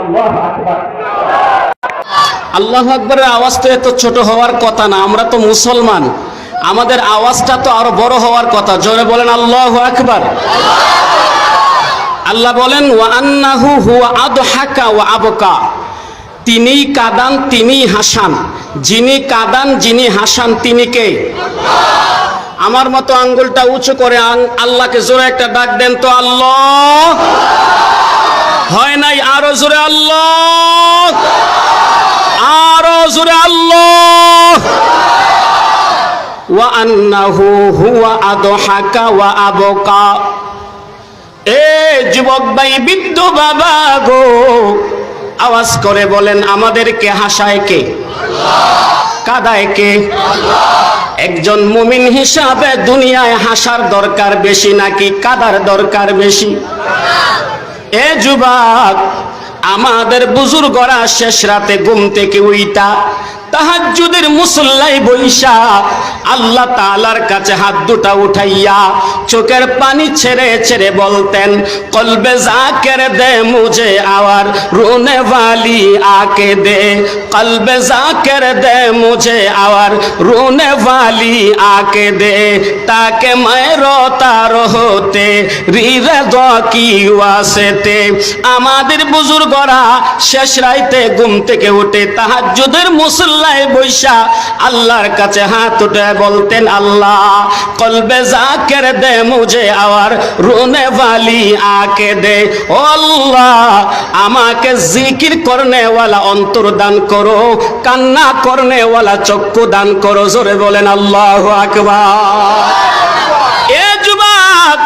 আল্লাহ আকবার আল্লাহ আকবরের আওয়াজ তো এত ছোট হওয়ার কথা না, আমরা তো মুসলমান। আমাদের আওয়াজটা তো আরও বড় হওয়ার কথা। জোরে বলেন, আল্লাহ আকবার আল্লাহ বলেন ওয়া আন্নাহু আদহাকা ওয়া আবকা তিনিই কাদান, তিনিই হাসান। যিনি কাদান, যিনি হাসান, তিনি কে? আমার মতো আঙ্গুলটা উঁচু করে আল্লাহকে জোরে একটা ডাক দেন তো, আল্লাহ হয় নাই আরও জোরে আল্লাহ। আরও জোরে আল্লাহ। ওয়া আন্নাহু হুয়া আদহাকা ওয়া আবকা। এ যুবক ভাই বৃদ্ধ বাবা গো, আওয়াজ করে বলেন, আমাদেরকে হাসায় কে? কাদায় কে? একজন মুমিন হিসাবে দুনিয়ায় হাসার দরকার বেশি নাকি কাদার দরকার বেশি? এ যুবক আমাদের বুজুর্গরা শেষ রাতে ঘুম থেকে উইতা তাহাজুদের মুসল্লাই বইসা আল্লাহ তালার কাছে হাত দুটা উঠাইয়া চোখের পানি ছেড়ে ছেড়ে বলতেন, কলবে জাকের দে মুঝে আওয়ার, রোনে বালি আকে দে। কলবে জাকের দে মুঝে আওয়ার, রোনে বালি আকে দে। তাকে মায়ের তার হতে রিরে দকি ওয়াসেতে। আমাদের বুজুর্গরা শেষ রাইতে ঘুম থেকে উঠে তাহাজ্জুদের মুসল্লায় বৈশা আল্লাহর কাছে হাত উঠে বলতেন, আল্লাহ, কলবে জাকের দে, মুঝে আওয়ার রুনে বালি আকে দে। আল্লাহ, আমাকে জিকির করনে ওয়ালা অন্তর দান করো, কান্না করনে ওয়ালা চক্ষু দান করো। জোরে বলেন, আল্লাহ আকবার। এ যুবক,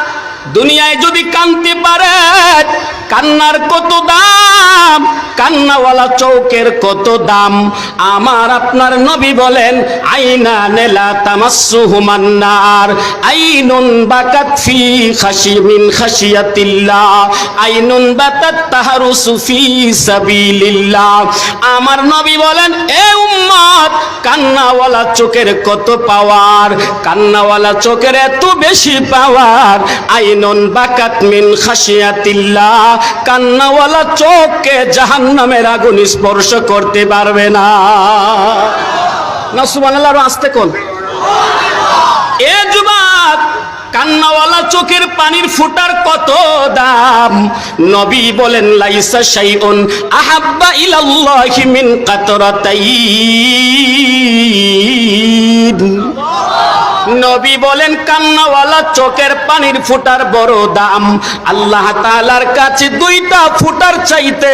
দুনিয়ায় যদি কানতে পারে, কান্নার কত দাম? কান্নাওয়ালা চৌকের কত দাম? আমার আপনার নবী বলেন, আইনা নেলা তামাসু হুমান্নার আইনুন বাকাত ফি খাশি মিন খাশিয়াতিল্লাহ, আইনুন বাতাত তাহারুসু ফি সাবিলিল্লাহ। আমার নবী বলেন, এ উম্মত কান্নাওয়ালা চোখের কত পাওয়ার? কান্নাওয়ালা চোখের এত বেশি পাওয়ার? আইনুন বাকাত মিন খাশিয়াতিল্লাহ। কান্নাওয়ালা চোখকে জাহান্নামের আগুন স্পর্শ করতে পারবে না। না, সুবহানাল্লাহ, আরও আসতে কোন? এ যুবক, কান্নাওয়ালা চোখের পানির ফুটার কত দাম? নবী বলেন, লাইসা শাইউন আহাব্বা ইলাল্লাহি মিন কাতরাতাইন। নবী বলেন, কান্নাওয়ালা চোখের পানির ফুটার বড় দাম। আল্লাহ তাআলার কাছে দুইটা ফুটার চাইতে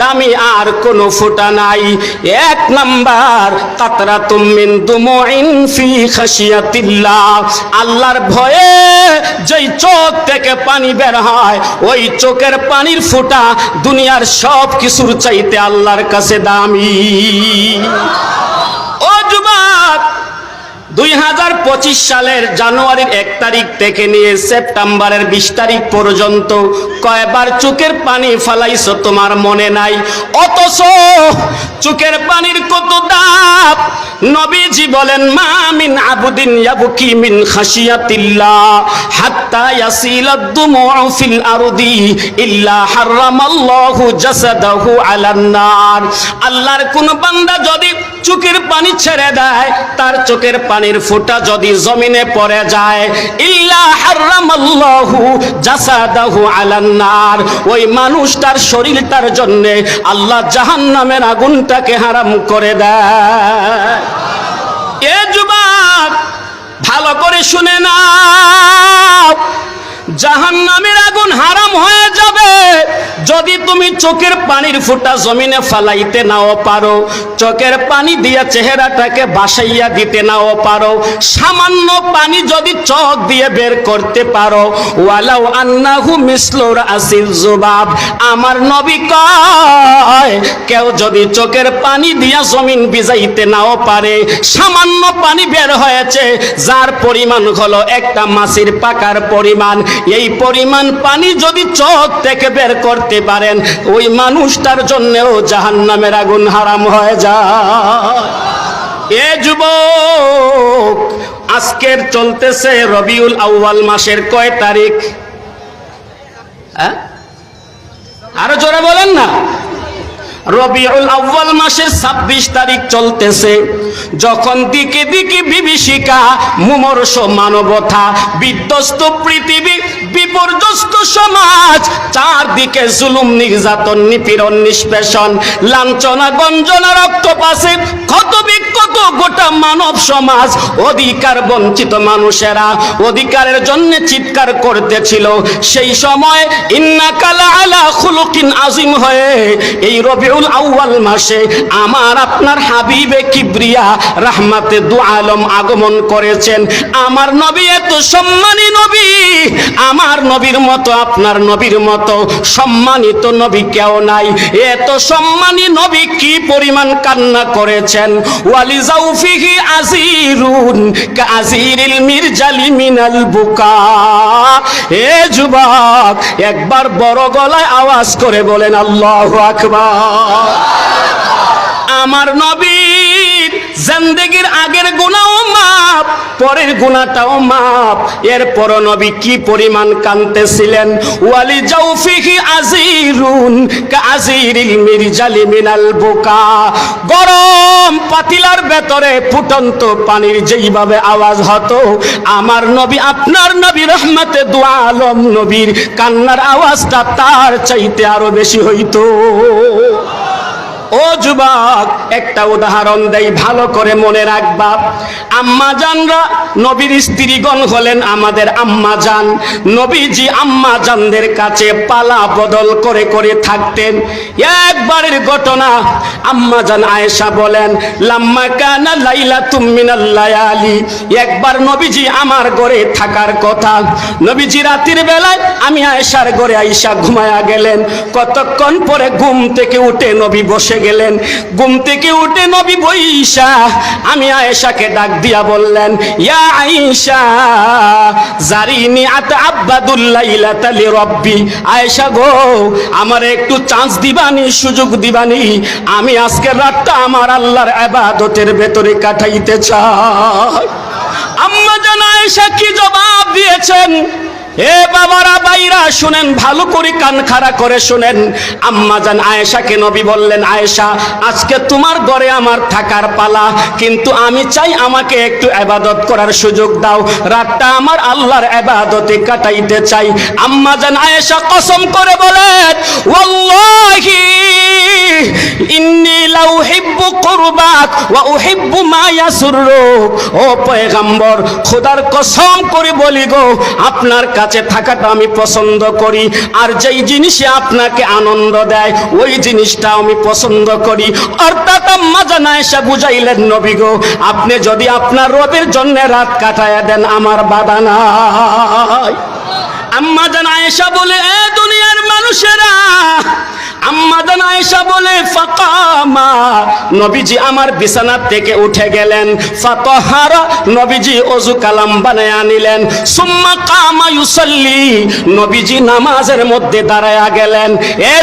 দামি আর কোনো ফুটা নাই। এক নাম্বার মিন ফি খাশিয়াতিল্লাহ। আল্লাহর ভয়ে যেই চোখ থেকে পানি বের হয়, ওই চোখের পানির ফুটা দুনিয়ার সব কিছুর চাইতে আল্লাহর কাছে দামি। দুই হাজার পঁচিশ সালের জানুয়ারির এক তারিখ থেকে নিয়ে সেপ্টেম্বরের বিশ তারিখ পর্যন্ত কয়বার চোখের পানি ফালাইছো তোমার মনে নাই? অথচ চোখের পানির কত দাম নবীজি বলেন, মা মিন আবুদিন ইয়াবকি মিন খাশিয়াতিল্লাহ হাত্তা ইয়াসিলা দুমুউ ফিল আরদি ইল্লা হারামাল্লাহু জাসাদাহু আলান নার। আল্লাহর কোন বান্দা যদি চোখের পানি ছেড়ে দেয়, তার চোখের পানির ফোঁটা যদি জমিনে পড়ে যায়, ইল্লা হারামাল্লাহু জাসাদাহু আলান নার। ওই মানুষটার শরীরটার জন্য আল্লাহ জাহান্নামের আগুনটাকে হারাম করে দেয়। এ যুবক, ভালো করে শুনে নাও। জাহান্নামের আগুন হারাম হয়ে যাবে। যদি তুমি চোখের পানির ফুটা জমিনে ফালাইতে নাও পারো, চোখের পানি দিয়া চেহারাটাকে বাসাইয়া দিতে নাও পারো। সামান্য পানি যদি চোখ দিয়ে বের করতে পারো। ওয়ালাউ আন্নাহু মিসলুর আসিল জুবাব। আমার নবী কয়, কেউ যদি চোখের পানি দিয়া জমিন ভিজাইতে নাও পারে। সামান্য পানি বের হয়েছে, যার পরিমাণ হলো একটা মাছের পাকার পরিমাণ। এই পরিমাণ পানি যদি চোখ থেকে বের করতে পারেন, ওই মানুষটার জন্যও জাহান্নামের আগুন হারাম হয়ে যায়। এ যুবক, আজকের চলতেছে রবিউল আউ্বাল মাসের কয় তারিখ? হ্যাঁ? আরও জোরে বলেন না। রবিউল আউ্বাল মাসের ছাব্বিশ তারিখ চলতেছে। যখন দিকে দিকে বিভীষিকা মুমর্ষ মানবতা বিধ্বস্ত পৃথিবী বিপর্যস্ত সমাজ, চারদিকে জুলুম, নির্যাতন, নিপীড়ন, নিষ্পেষণ, লাঞ্ছনা, গঞ্জনা রক্তপাশে ক্ষত বিক্ষত গোটা মানব সমাজ। অধিকার বঞ্চিত মানুষেরা অধিকারের জন্য চিৎকার করতেছিল। সেই সময় ইন্না কালা আলা খুলুকিন আজিম হয়ে এই রবিউল আউয়াল মাসে আমার আপনার হাবিবে কিবরিয়া রাহমাতে দু আলম আগমন করেছেন। আমার নবী এত সম্মানী নবী, আমার নবীর মতো, আপনার নবীর মতো। সম্মানিত নবী কেউ নাই। এত সম্মানী নবী কি পরিমাণ কান্না করেছেন? ওয়ালি জাউফিহি আজিরুন কাজিরিল মিরজালি মিনাল বুকা। এ যুবক, একবার বড় গলায় আওয়াজ করে বলেন, আল্লাহু আকবার। আমার নবীর জিন্দেগির আগের গুনাও মাপ পরের গুণাটাও মাপ এরপর নবী কি পরিমাণ কাঁদতেছিলেন? ওয়ালি জাউফিহি আজিরুন কাজিরিল মিরজালি মিনাল বুকা। গরম পাতিলার ভেতরে ফুটন্ত পানির যেইভাবে আওয়াজ হতো, আমার নবী, আপনার নবী রহমতে দোয়া আলম নবীর কান্নার আওয়াজটা তার চাইতে আরও বেশি হইতো। ও যুবক, একটা উদাহরণ দেই, ভালো করে মনে রাখবা। আম্মা জানরা নবীর স্ত্রীগণ হলেন আমাদের আম্মা জান। নবীজি আম্মা জানদের কাছে পালা বদল করে করে থাকতেন। একবারের ঘটনা, আম্মা জান আয়েশা বলেন, লাম্মা কানা লাইলা তুমিনাল লায়ালি। একবার নবীজি আমার ঘরে থাকার কথা। নবীজি রাতের বেলায় আমি আয়েশার ঘরে আয়েশা ঘুমায়া গেলেন। কতক্ষণ পরে ঘুম থেকে উঠে নবী বসে গেলেন। ঘুম থেকে উঠে নবী বইসা আমি আয়েশাকে ডাক দিয়া বললেন, ইয়া আয়েশা, জারিনি আত আব্বাদুল্লাইলা তালি রব্বি আয়েশা গো, আমার একটু চান্স দিবানি, সুযোগ দিবানি। আমি আজকের রাতটা আমার আল্লাহর ইবাদতের ভেতরে কাটাইতে চাই। আম্মা জান আয়েশা কি জবাব দিয়েছেন? এ বাবারা বাইরা শুনেন, ভালো করে কান খাড়া করে শুনেন। আম্মা জান আয়েশাকে নবী বললেন, আয়েশা, আজকে তোমার ঘরে আমার থাকার পালা, কিন্তু আমি চাই আমাকে একটু আবাদত করার সুযোগ দাও। রাতটা আমার আল্লাহর আবাদতে কাটাইতে চাই। আম্মা জান আয়েশা কসম করে বলেন, ওয়াল্লাহি, ইন্নী লাউ হিব্বু কুরবাক ওয়া উহিব্বু মা ইয়াসুররুক ও পয়গম্বর, খোদার কসম করে বলি গো, আপনার কাছে থাকাটা আমি পছন্দ করি, আর যেই জিনিসে আপনাকে আনন্দ দেয়, ওই জিনিসটা আমি পছন্দ করি। অর্থাৎ আম্মা জানা এসে বুঝাইলেন নবী গো, আপনি যদি আপনার রবের জন্য রাত কাটায় দেন, আমার বাধা নাই। আম্মা জান আয়েশা বলে, এ দুনিয়ার মানুষেরা আম্মা জান আয়েশা বলে থেকে উঠে গেলেন। নবীজি কালাম আনিলেন নবীজি নামাজের মধ্যে গেলেন। এ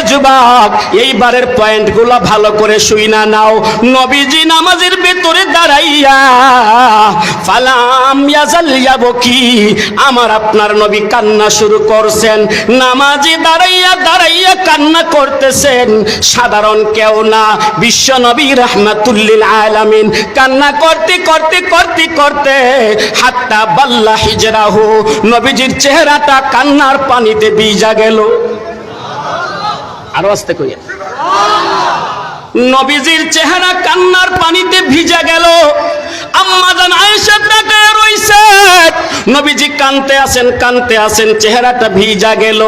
এইবারের পয়েন্টগুলো ভালো করে শুই না নাও। নবীজি নামাজের ভেতরে দাঁড়াইয়া, ফালাম আমার আপনার নবী কান্না শুরু করছেন। নামাজি দাঁড়াইয়া দাঁড়াইয়া কান্না করতেছেন সাধারণ কেউ না। বিশ্ব নবী রহমাতুল্লিল আলামিন কান্না করতে করতে করতে করতে হাত্তা বাল্লা হিজরাহু নবীজির চেহারাটা কান্নার পানিতে ভিজা গেল। আরও আসতে কইয়া নবীজির চেহারা কান্নার পানিতে ভিজা গেল। নবীজি কানতে আছেন কানতে আছেন চেহারাটা ভিজা গেল।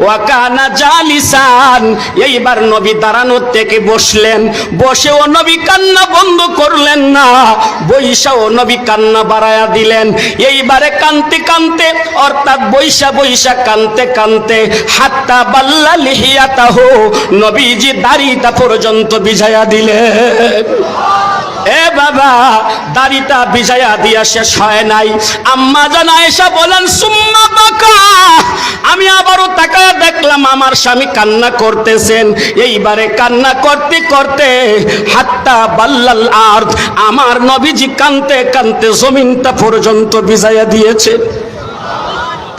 ওয়াকানা জালিসান। এইবার নবী দাঁড়ানোর থেকে বসলেন। বসেও নবী কান্না বন্ধ করলেন না। বৈশাও নবী কান্না বাড়ায়া দিলেন। এইবারে কানতে কানতে, অর্থাৎ বৈশা বৈশা কানতে কানতে, হাত্তা বাল্লা লিহিয়াতা হো নবীজি দাড়িটা পর্যন্ত বিজায়া দিলেন। এ বাবা, দাড়িটা বিজায়া দিয়া শেষ হয় নাই। আম্মা জানা এসা বলেন, সুম্মা বাকা। আমি আবারও তাকায় দেখলাম, আমার স্বামী কান্না করতেছেন। এইবারে কান্না করতে করতে হাত্তা বাল্লাল আর আমার নবীজি কানতে কানতে জমিনটা পর্যন্ত বিজায়া দিয়েছে।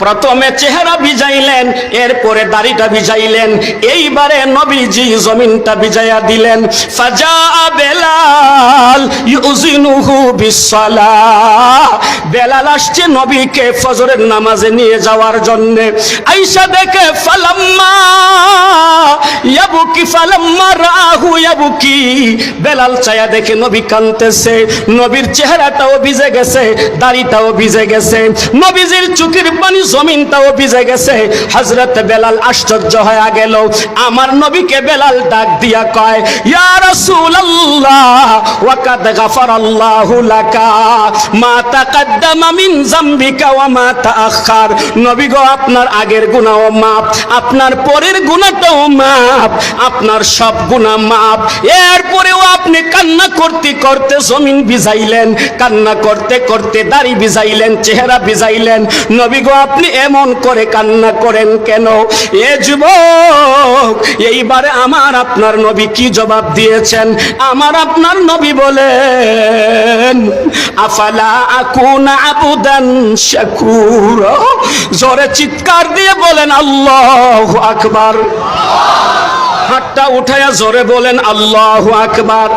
প্রথমে চেহারা ভিজাইলেন, এরপরে দাড়িটা ভিজাইলেন, এইবারে নবীজি জমিনটা ভিজাইয়া দিলেন। ফাজা বেলাল ইউজিনুহু বিসসালাহ বেলাল আসছে নবীকে ফজরের নামাজে নিয়ে যাওয়ার জন্য। আইসা দেখে, ফালাম্মা ইয়াবুকি, ফালাম্মা রাহু ইয়াবুকি। বেলাল চায়া দেখে নবী কাঁদতেছে। নবীর চেহারাটাও ভিজে গেছে, দাড়িটাও ভিজে গেছে। নবীজির চোখের পানি জমিনটাও ভিজে গেছে। হযরত বেলাল আশ্চর্য হয়ে গেল। আমার নবীকে বেলাল ডাক দিয়া কয়, ইয়া রাসূলুল্লাহ ওয়া কাদ গাফারাল্লাহু লাকা, মা তাকাদ্দামা মিন যামবিকা ওয়া মা তাআখার। নবী গো, আপনার আগের গুনাহও মাপ, আপনার পরের গুনাহটাও মাপ, আপনার সব গুনাহ মাপ। এরপরেও আপনি কান্না করতে করতে জমিন ভিজাইলেন, কান্না করতে করতে দাড়ি ভিজাইলেন, চেহারা ভিজাইলেন। নবী গো, আপনি এমন করে কান্না করেন কেন? এ যুবক, এইবারে আমার আপনার নবী কি জবাব দিয়েছেন? আমার আপনার নবী বলেন, আফালা আকুনা আবুদান শাকুর। জোরে চিৎকার দিয়ে বলেন, আল্লাহ আকবার। হাতটা উঠায়া জোরে বলেন, আল্লাহ আকবার।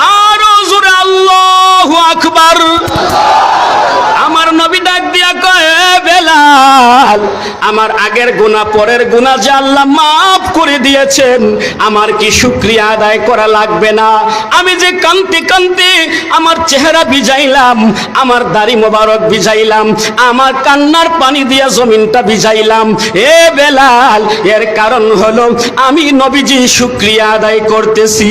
আরও জোরে, আল্লাহ আকবার আমার নবী ডাক দিয়া কয় "এ বেলাল, আমার আগের গুনাহ পরের গুনাহ যে আল্লাহ মাফ করে দিয়েছেন, আমার কি শুক্রিয়া আদায় করা লাগবে না? আমি যে কান্তি কান্তি আমার চেহারা ভিজাইলাম, আমার দাড়ি মোবারক ভিজাইলাম, আমার কান্নার পানি দিয়া জমিনটা ভিজাইলাম। এ বেলাল, এর কারণ হলো আমি নবীজি শুক্রিয়া আদায় করতেছি।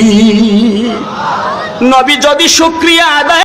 নবী যদি শুক্রিয়া আদায়